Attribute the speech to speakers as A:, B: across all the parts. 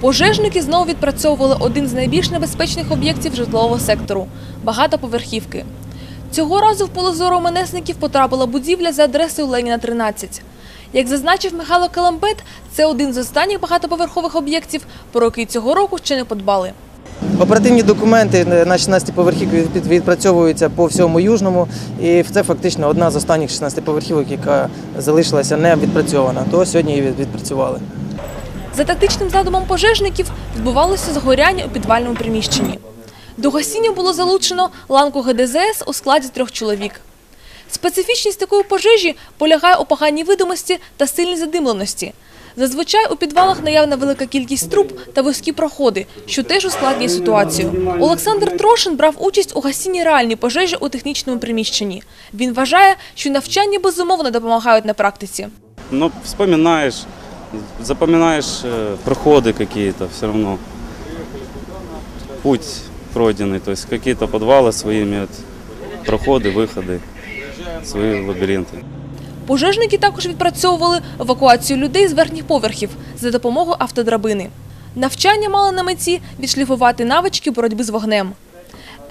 A: Пожежники знову відпрацьовували один з найбільш небезпечних об'єктів житлового сектору багатоповерхівки. Цього разу в поле зору менесників потрапила будівля за адресою Леніна 13. Як зазначив Михайло Каламбет, це один з останніх багатоповерхових об'єктів, про який цього року ще не подбали.
B: Оперативні документи на 16 поверхівки відпрацьовуються по всьому южному, і це фактично одна з останніх 16 поверхівок, яка залишилася не відпрацьована. То сьогодні її відпрацювали.
A: За тактичним задумом пожежників відбувалося згоряння у підвальному приміщенні. До гасіння було залучено ланку ГДЗС у складі трьох чоловік. Специфічність такої пожежі полягає у поганій видимості та сильній задимленості. Зазвичай у підвалах наявна велика кількість труб та вузькі проходи, що теж ускладнює ситуацію. Олександр Трошин брав участь у гасінні реальній пожежі у технічному приміщенні. Він вважає, що навчання безумовно допомагають на практиці.
C: Но вспоминаешь, запоминаешь э, проходы какие-то все равно. Путь пройденный, то есть какие-то подвалы свои имеют, проходы, выходы, свои лабиринты.
A: Пожежники також відпрацьовували евакуацію людей з верхніх поверхів за допомогою автодрабини. Навчання мали на меті відшліфувати навички боротьби з вогнем.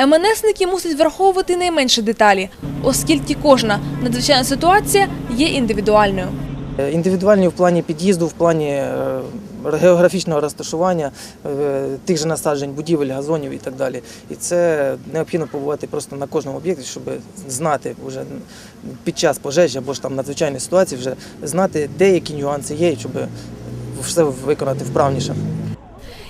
A: МНСники мусять враховувати найменші деталі, оскільки кожна надзвичайна ситуація є індивідуальною.
B: Індивідуальні в плані під'їзду, в плані е, географічного розташування, е, тих же насаджень, будівель, газонів і так далі. І це необхідно побувати просто на кожному об'єкті, щоб знати вже під час пожежі або ж там надзвичайної ситуації, вже знати, де які нюанси є, щоб все виконати вправніше.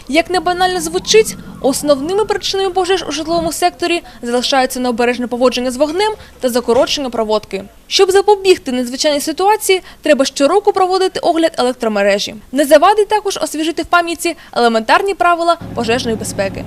A: Як не банально звучить, основними причинами пожеж у житловому секторі залишаються необережне поводження з вогнем та закорочення проводки. Щоб запобігти незвичайній ситуації, треба щороку проводити огляд електромережі. Не завадить також освіжити в пам'яті елементарні правила пожежної безпеки.